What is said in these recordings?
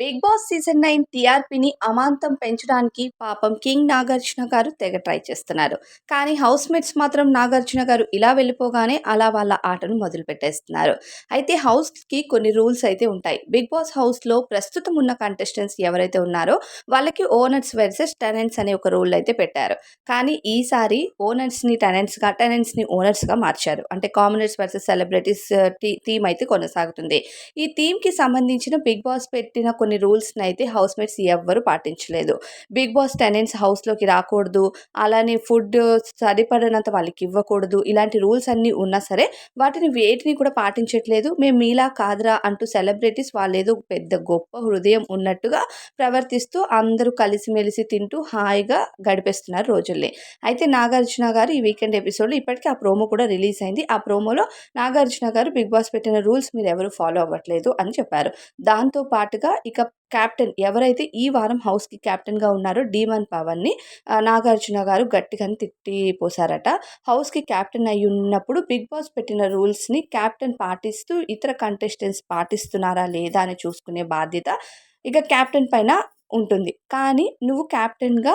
Big Boss season nine టీఆర్పీని అమాంతం పెంచడానికి పాపం కింగ్ నాగార్జున గారు తెగ ట్రై చేస్తున్నారు. కానీ హౌస్ మేట్స్ మాత్రం నాగార్జున గారు ఇలా వెళ్ళిపోగానే అలా వాళ్ళ ఆటను మొదలుపెట్టేస్తున్నారు అయితే హౌస్కి కొన్ని రూల్స్ అయితే ఉంటాయి. బిగ్ బాస్ హౌస్లో ప్రస్తుతం ఉన్న కంటెస్టెంట్స్ ఎవరైతే ఉన్నారో వాళ్ళకి ఓనర్స్ వర్సెస్ టెనెంట్స్ అనే ఒక రూల్ అయితే పెట్టారు. కానీ ఈసారి ఓనర్స్ని టెనెంట్స్గా టెనెంట్స్ని ఓనర్స్గా మార్చారు. అంటే కామనర్స్ వర్సెస్ సెలబ్రిటీస్ థీమ్ అయితే కొనసాగుతుంది. ఈ థీమ్కి సంబంధించిన బిగ్ బాస్ పెట్టిన కొన్ని కొన్ని రూల్స్ని అయితే హౌస్ మేట్స్ ఎవ్వరు పాటించలేదు. బిగ్ బాస్ టెనెంట్స్ హౌస్లోకి రాకూడదు అలానే ఫుడ్ సరిపడినంత వాళ్ళకి ఇవ్వకూడదు ఇలాంటి రూల్స్ అన్నీ ఉన్నా సరే వాటిని వేటిని కూడా పాటించట్లేదు. మేము మీలా కాదురా అంటూ సెలబ్రిటీస్ వాళ్ళు ఏదో పెద్ద గొప్ప హృదయం ఉన్నట్టుగా ప్రవర్తిస్తూ అందరూ కలిసిమెలిసి తింటూ హాయిగా గడిపేస్తున్నారు రోజుల్ని. అయితే నాగార్జున గారు ఈ వీకెండ్ ఎపిసోడ్లో ఇప్పటికీ ఆ ప్రోమో కూడా రిలీజ్ అయింది. ఆ ప్రోమోలో నాగార్జున గారు బిగ్ బాస్ పెట్టిన రూల్స్ మీరు ఎవరు ఫాలో అవ్వట్లేదు అని చెప్పారు. దాంతో పాటుగా ఇక క్యాప్టెన్ ఎవరైతే ఈ వారం హౌస్కి క్యాప్టెన్గా ఉన్నారో డీమన్ పవన్ని నాగార్జున గారు గట్టిగాని తిట్టిపోసారట హౌస్కి క్యాప్టెన్ అయి ఉన్నప్పుడు బిగ్ బాస్ పెట్టిన రూల్స్ని క్యాప్టెన్ పాటిస్తూ ఇతర కంటెస్టెంట్స్ పాటిస్తున్నారా లేదా అని చూసుకునే బాధ్యత ఇక క్యాప్టెన్ పైన ఉంటుంది. కానీ నువ్వు క్యాప్టెన్గా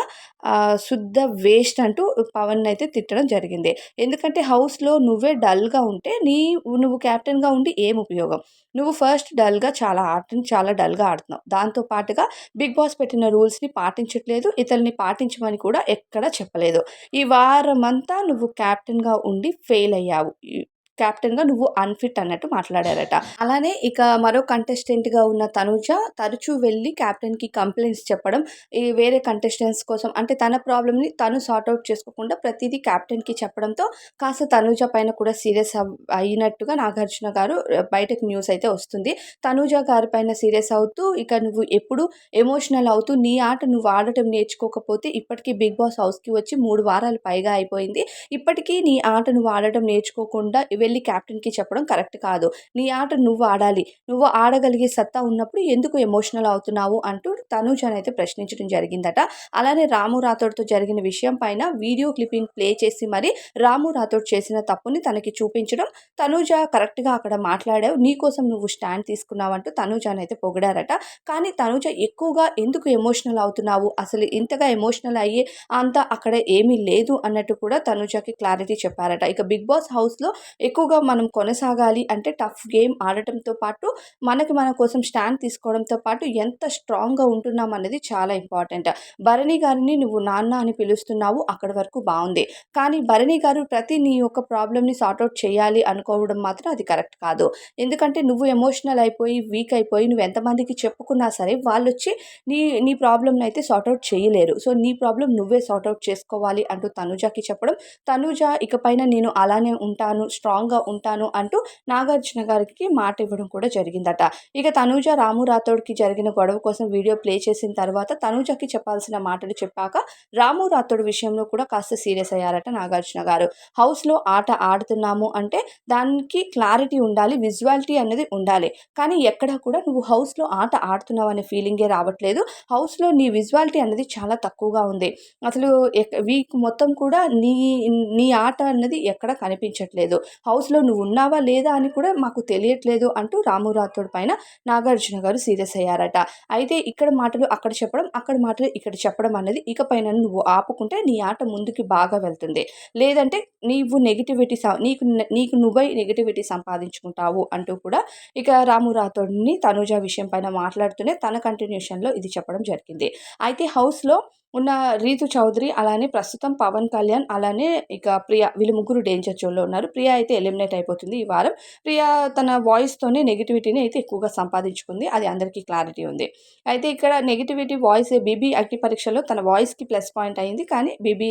శుద్ధ వేస్ట్ అంటూ పవన్ అయితే తిట్టడం జరిగింది. ఎందుకంటే హౌస్లో నువ్వే డల్గా ఉంటే నీ నువ్వు క్యాప్టెన్గా ఉండి ఏం ఉపయోగం? నువ్వు ఫస్ట్ డల్గా చాలా ఆటని చాలా డల్గా ఆడుతున్నావు. దాంతో పాటుగా బిగ్ బాస్ పెట్టిన రూల్స్ని పాటించట్లేదు ఇతరుల్ని పాటించమని కూడా ఎక్కడ చెప్పలేదు. ఈ వారం అంతా నువ్వు క్యాప్టెన్గా ఉండి ఫెయిల్ అయ్యావు. కెప్టెన్గా నువ్వు అన్ఫిట్ అన్నట్టు మాట్లాడారట. అలానే ఇక మరో కంటెస్టెంట్గా ఉన్న తనుజ తరచూ వెళ్ళి క్యాప్టెన్కి కంప్లైంట్స్ చెప్పడం ఈ వేరే కంటెస్టెంట్స్ కోసం అంటే తన ప్రాబ్లమ్ని తను సార్ట్అవుట్ చేసుకోకుండా ప్రతిదీ క్యాప్టెన్కి చెప్పడంతో కాస్త తనుజ పైన కూడా సీరియస్ అయినట్టుగా నాగార్జున గారు బయటకు న్యూస్ అయితే వస్తుంది. తనుజ గారి పైన సీరియస్ అవుతూ ఇక నువ్వు ఎప్పుడు ఎమోషనల్ అవుతూ నీ ఆట నువ్వు ఆడటం నేర్చుకోకపోతే ఇప్పటికీ బిగ్ బాస్ హౌస్కి వచ్చి మూడు వారాలు పైగా అయిపోయింది. ఇప్పటికీ నీ ఆట నువ్వు ఆడటం నేర్చుకోకుండా వెళ్ళి క్యాప్టెన్కి చెప్పడం కరెక్ట్ కాదు. నీ ఆట నువ్వు ఆడాలి. నువ్వు ఆడగలిగే సత్తా ఉన్నప్పుడు ఎందుకు ఎమోషనల్ అవుతున్నావు అంటూ తనూజన్ అయితే ప్రశ్నించడం జరిగిందట. అలానే రాము రాథోడ్తో జరిగిన విషయం పైన వీడియో క్లిప్పింగ్ ప్లే చేసి మరి రాము రాథోడ్ చేసిన తప్పుని తనకి చూపించడం. తనూజ కరెక్ట్గా అక్కడ మాట్లాడావు. నీ కోసం నువ్వు స్టాండ్ తీసుకున్నావంటూ అని అయితే పొగిడారట. కానీ తనూజ ఎక్కువగా ఎందుకు ఎమోషనల్ అవుతున్నావు? అసలు ఇంతగా ఎమోషనల్ అయ్యి అంత అక్కడ ఏమీ లేదు అన్నట్టు కూడా తనూజకి క్లారిటీ చెప్పారట. ఇక బిగ్ బాస్ హౌస్లో ఎక్కువగా మనం కొనసాగాలి అంటే టఫ్ గేమ్ ఆడటంతో పాటు మనకి మన కోసం స్టాండ్ తీసుకోవడంతో పాటు ఎంత స్ట్రాంగ్గా ఉంటున్నాం అనేది చాలా ఇంపార్టెంట్. భరణి గారిని నువ్వు నాన్న అని పిలుస్తున్నావు అక్కడి వరకు బాగుంది. కానీ భరణి గారు ప్రతి నీ యొక్క ప్రాబ్లమ్ని సార్ట్అవుట్ చేయాలి అనుకోవడం మాత్రం అది కరెక్ట్ కాదు. ఎందుకంటే నువ్వు ఎమోషనల్ అయిపోయి వీక్ అయిపోయి నువ్వు ఎంతమందికి చెప్పుకున్నా సరే వాళ్ళు వచ్చి నీ నీ ప్రాబ్లమ్ని అయితే సార్ట్అవుట్ చేయలేరు. సో నీ ప్రాబ్లం నువ్వే సార్ట్అవుట్ చేసుకోవాలి అంటూ తనుజాకి చెప్పడం. తనుజ ఇకపైన నేను అలానే ఉంటాను స్ట్రాంగ్ స్ట్రాంగ్గా ఉంటాను అంటూ నాగార్జున గారికి మాట ఇవ్వడం కూడా జరిగిందట. ఇక తనూజ రాము రాథోడ్కి జరిగిన గొడవ కోసం వీడియో ప్లే చేసిన తర్వాత తనూజకి చెప్పాల్సిన మాటలు చెప్పాక రాము రాథోడ్ విషయంలో కూడా కాస్త సీరియస్ అయ్యారట నాగార్జున గారు. హౌస్లో ఆట ఆడుతున్నాము అంటే దానికి క్లారిటీ ఉండాలి విజువాలిటీ అనేది ఉండాలి. కానీ ఎక్కడ కూడా నువ్వు హౌస్లో ఆట ఆడుతున్నావు అనే ఫీలింగే రావట్లేదు. హౌస్లో నీ విజువాలిటీ అనేది చాలా తక్కువగా ఉంది. అసలు వీక్ మొత్తం కూడా నీ నీ ఆట అన్నది ఎక్కడ కనిపించట్లేదు. హౌస్లో నువ్వు ఉన్నావా లేదా అని కూడా మాకు తెలియట్లేదు అంటూ రాము రాథోడ్ పైన నాగార్జున గారు సీరియస్ అయ్యారట. అయితే ఇక్కడ మాటలు అక్కడ చెప్పడం అక్కడ మాటలు ఇక్కడ చెప్పడం అనేది ఇకపైన నువ్వు ఆపుకుంటే నీ ఆట ముందుకి బాగా వెళ్తుంది. లేదంటే నీవు నెగిటివిటీ నీకు నీకు నువ్వై నెగిటివిటీ సంపాదించుకుంటావు అంటూ కూడా ఇక రాము రాథోడ్ని తనుజ విషయం పైన మాట్లాడుతూనే తన కంటిన్యూషన్లో ఇది చెప్పడం జరిగింది. అయితే హౌస్లో ఉన్న రీతు చౌదరి అలానే ప్రస్తుతం పవన్ కళ్యాణ్ అలానే ఇక ప్రియా వీళ్ళు ముగ్గురు డేంజర్ జోన్లో ఉన్నారు. ప్రియా అయితే ఎలిమినేట్ అయిపోతుంది ఈ వారం. ప్రియా తన వాయిస్తోనే నెగిటివిటీని అయితే ఎక్కువగా సంపాదించుకుంది. అది అందరికీ క్లారిటీ ఉంది. అయితే ఇక్కడ నెగిటివిటీ వాయిస్ బీబీ అగ్ని పరీక్షలో తన వాయిస్కి ప్లస్ పాయింట్ అయింది. కానీ బీబీ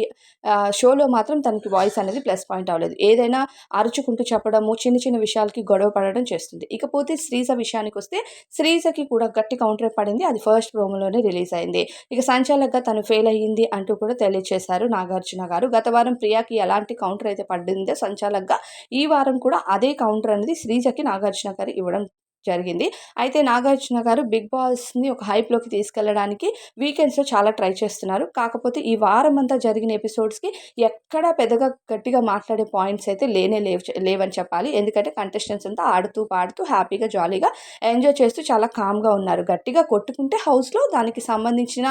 షోలో మాత్రం తనకి వాయిస్ అనేది ప్లస్ పాయింట్ అవ్వలేదు. ఏదైనా అరుచుకుంటూ చెప్పడము చిన్న చిన్న విషయాలకి గొడవ పడడం చేస్తుంది. ఇకపోతే శ్రీస విషయానికి వస్తే శ్రీసకి కూడా గట్టి కౌంటర్ పడింది. అది ఫస్ట్ ప్రోమోలోనే రిలీజ్ అయింది. ఇక సంచాలకగా తను ఫెయిల్ అయ్యింది అంటూ కూడా తెలియజేశారు నాగార్జున గారు. గత వారం ప్రియాకి ఎలాంటి కౌంటర్ అయితే పడిందో సంచాలకగా ఈ వారం కూడా అదే కౌంటర్ అనేది శ్రీజకి నాగార్జున గారు ఇవ్వడం జరిగింది. అయితే నాగార్జున గారు బిగ్ బాస్ని ఒక హైప్లోకి తీసుకెళ్ళడానికి వీకెండ్స్లో చాలా ట్రై చేస్తున్నారు. కాకపోతే ఈ వారం అంతా జరిగిన ఎపిసోడ్స్కి ఎక్కడా పెద్దగా గట్టిగా మాట్లాడే పాయింట్స్ అయితే లేనే లేవు లేవని చెప్పాలి. ఎందుకంటే కంటెస్టెంట్స్ అంతా ఆడుతూ పాడుతూ హ్యాపీగా జాలీగా ఎంజాయ్ చేస్తూ చాలా కామ్గా ఉన్నారు. గట్టిగా కొట్టుకుంటే హౌస్లో దానికి సంబంధించిన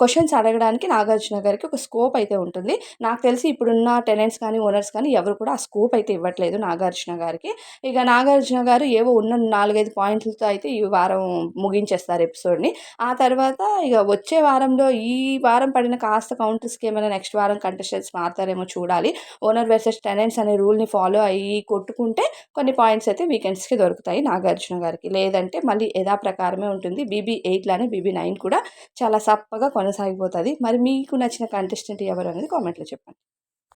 క్వశ్చన్స్ అడగడానికి నాగార్జున గారికి ఒక స్కోప్ అయితే ఉంటుంది. నాకు తెలిసి ఇప్పుడున్న టెనెంట్స్ కానీ ఓనర్స్ కానీ ఎవరు కూడా ఆ స్కోప్ అయితే ఇవ్వట్లేదు నాగార్జున గారికి. ఇక నాగార్జున గారు ఏవో ఉన్న నాలుగైదు పాయింట్లతో అయితే ఈ వారం ముగించేస్తారు ఎపిసోడ్ని. ఆ తర్వాత ఇక వచ్చే వారంలో ఈ వారం పడిన కాస్త కౌంటర్స్కి ఏమైనా నెక్స్ట్ వారం కంటెస్టెంట్స్ మారుతారేమో చూడాలి. ఓనర్ వర్సెస్ టెనెంట్స్ అనే రూల్ని ఫాలో అయ్యి కొట్టుకుంటే కొన్ని పాయింట్స్ అయితే వీకెండ్స్కి దొరుకుతాయి నాగార్జున గారికి. లేదంటే మళ్ళీ యథా ప్రకారమే ఉంటుంది. బీబీ ఎయిట్లానే బీబీ నైన్ కూడా చాలా సప్పగా కొనసాగిపోతుంది. మరి మీకు నచ్చిన కంటెస్టెంట్ ఎవరు అనేది కామెంట్లో చెప్పండి.